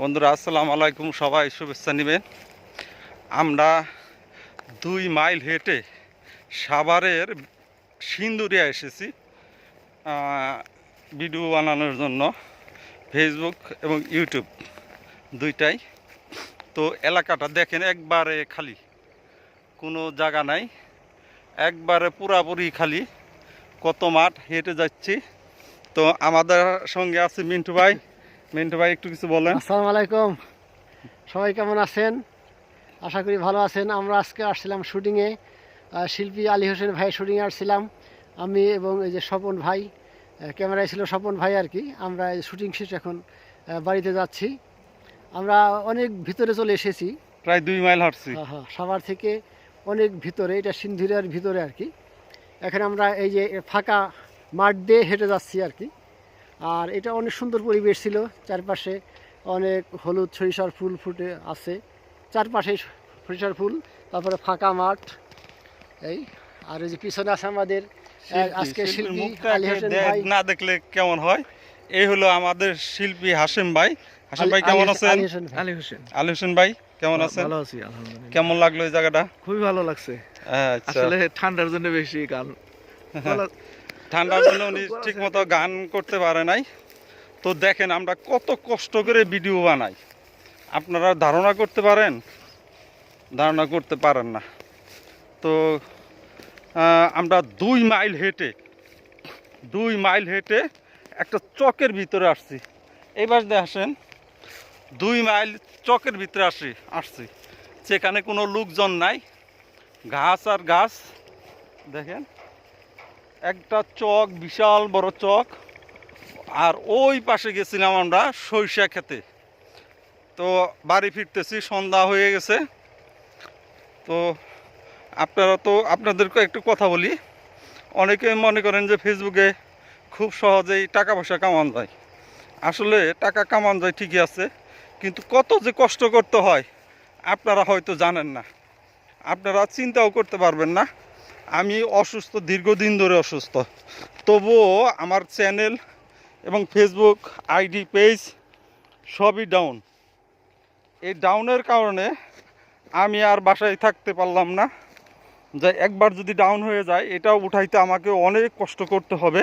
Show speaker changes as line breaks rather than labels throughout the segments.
বন্ধুরা, আসসালামু আলাইকুম, সবাই শুভেচ্ছা নেবেন। আমরা দুই মাইল হেঁটে সাভারের সিন্দুরিয়া এসেছি ভিডিও বানানোর জন্য ফেসবুক এবং ইউটিউব দুইটাই। তো এলাকাটা দেখেন একবারে খালি, কোনো জায়গা নাই, একবারে পুরাপুরি খালি, কত মাঠ হেঁটে যাচ্ছি। তো আমাদের সঙ্গে আছে মিন্টু ভাই। মিন্টু ভাই একটু কিছু বলেন।
আসসালামু আলাইকুম। সবাই কেমন আছেন? আশা করি ভালো আছেন। আমরা আজকে আসছিলাম শুটিংয়ে শিল্পী আলী হোসেন ভাই শুটিংয়ে আসছিলাম। আমি এবং এই যে স্বপন ভাই ক্যামেরায় ছিল স্বপন ভাই আর কি। আমরা এই শুটিং শেষ এখন বাড়িতে যাচ্ছি। আমরা অনেক ভিতরে চলে এসেছি।
প্রায় দুই মাইল হাঁটছি।
হ্যাঁ, হ্যাঁ, সাভার থেকে অনেক ভিতরে এটা সিন্ধুরিয়ার ভিতরে আর কি। এখানে আমরা এই যে ফাঁকা মাঠ দিয়ে হেঁটে যাচ্ছি আর কি। আর এটা অনেক সুন্দর পরিবেশ ছিল। চারপাশে অনেক হলুদ সরিষার ফুল ফুটে আছে। চারপাশে সরিষার ফুল তারপরে ফাঁকা মাঠ। এই আর এই যে পিছনে আছে আমাদের আজকে শিল্পী আলী হোসেন ভাই।
না দেখলে কেমন হয়? এই হলো আমাদের শিল্পী হাসেম ভাই। হাসেম ভাই কেমন আছেন?
আলী হোসেন ভাই।
আলী হোসেন।
ভাই কেমন আছেন?
ভালো আছি আলহামদুলিল্লাহ।
কেমন লাগল এই জায়গাটা?
খুবই ভালো লাগছে।
আচ্ছা।
আসলে ঠান্ডার জন্য বেশি গান
ঠান্ডার জন্য উনি ঠিক মতো গান করতে পারে নাই। তো দেখেন আমরা কত কষ্ট করে ভিডিও বানাই। আপনারা ধারণা করতে পারেন? ধারণা করতে পারেন না। তো আমরা দুই মাইল হেঁটে, দুই মাইল হেঁটে একটা চকের ভিতরে আসছি। এবার আসেন, দুই মাইল চকের ভিতরে আসি, আসছি। সেখানে কোনো লোকজন নাই। ঘাস আর গাছ, দেখেন। একটা চক, বিশাল বড় চক। আর ওই পাশে গেছিলাম আমরা সরিষা খেতে। তো বাড়ি ফিরতেছি, সন্ধ্যা হয়ে গেছে। তো আপনারা তো আপনাদেরকে একটু কথা বলি। অনেকে মনে করেন যে ফেসবুকে খুব সহজেই টাকা পয়সা কামান যায়। আসলে টাকা কামান যায় ঠিকই আছে, কিন্তু কত যে কষ্ট করতে হয়, আপনারা হয়তো জানেন না। আপনারা চিন্তাও করতে পারবেন না। আমি অসুস্থ, দীর্ঘদিন ধরে অসুস্থ। তবুও আমার চ্যানেল এবং ফেসবুক আইডি পেজ সবই ডাউন এই ডাউনের কারণে আমি আর বাসায় থাকতে পারলাম না। যে একবার যদি ডাউন হয়ে যায়, এটাও উঠাইতে আমাকে অনেক কষ্ট করতে হবে।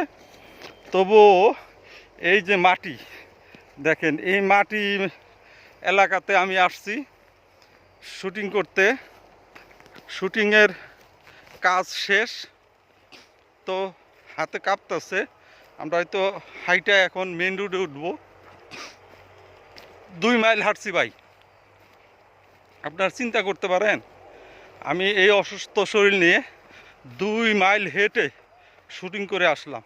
তবুও এই যে মাটি, দেখেন, এই মাটি এলাকাতে আমি আসছি শুটিং করতে। শুটিংয়ের কাজ শেষ। তো হাতে কাঁপতেছে। আমরা হয়তো হাইটা এখন মেন রোডে উঠবো। দুই মাইল হাঁটছি ভাই। আপনার চিন্তা করতে পারেন, আমি এই অসুস্থ শরীর নিয়ে দুই মাইল হেঁটে শুটিং করে আসলাম।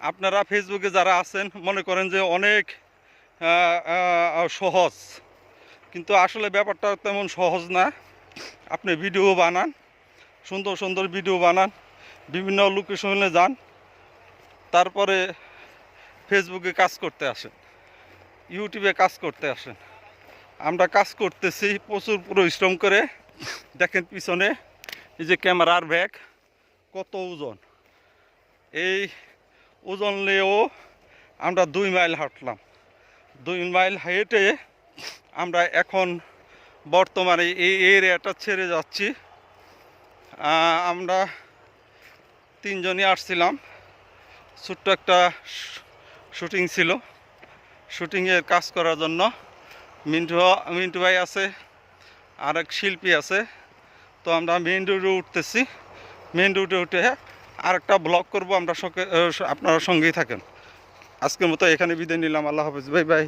আপনারা ফেসবুকে যারা আছেন, মনে করেন যে অনেক সহজ। কিন্তু আসলে ব্যাপারটা তেমন সহজ না। আপনি ভিডিও বানান। সুন্দর সুন্দর ভিডিও বানান, বিভিন্ন লোকেশনে যান, তারপরে ফেসবুকে কাজ করতে আসেন ইউটিউবে কাজ করতে আসেন। আমরা কাজ করতেছি, প্রচুর পরিশ্রম করে। দেখেন পিছনে, এই যে ক্যামেরার ব্যাগ, কত ওজন। এই ওজন নিয়েও আমরা দুই মাইল হাঁটলাম। দুই মাইল হেঁটে আমরা এখন বর্তমানে এই এরিয়াটা ছেড়ে যাচ্ছি। আমরা তিনজনই আসছিলাম। ছোট্ট একটা শুটিং ছিল। শুটিংয়ের কাজ করার জন্য মিন্টু মিন্টু ভাই আছে আর এক শিল্পী আছে। তো আমরা মেন রোডে উঠতেছি। মেন রোডে উঠে আর একটা ব্লগ করব। আমরা সঙ্গে আপনারা সঙ্গেই থাকেন। আজকের মতো এখানে বিদায় নিলাম। আল্লাহ হাফেজ। Bye bye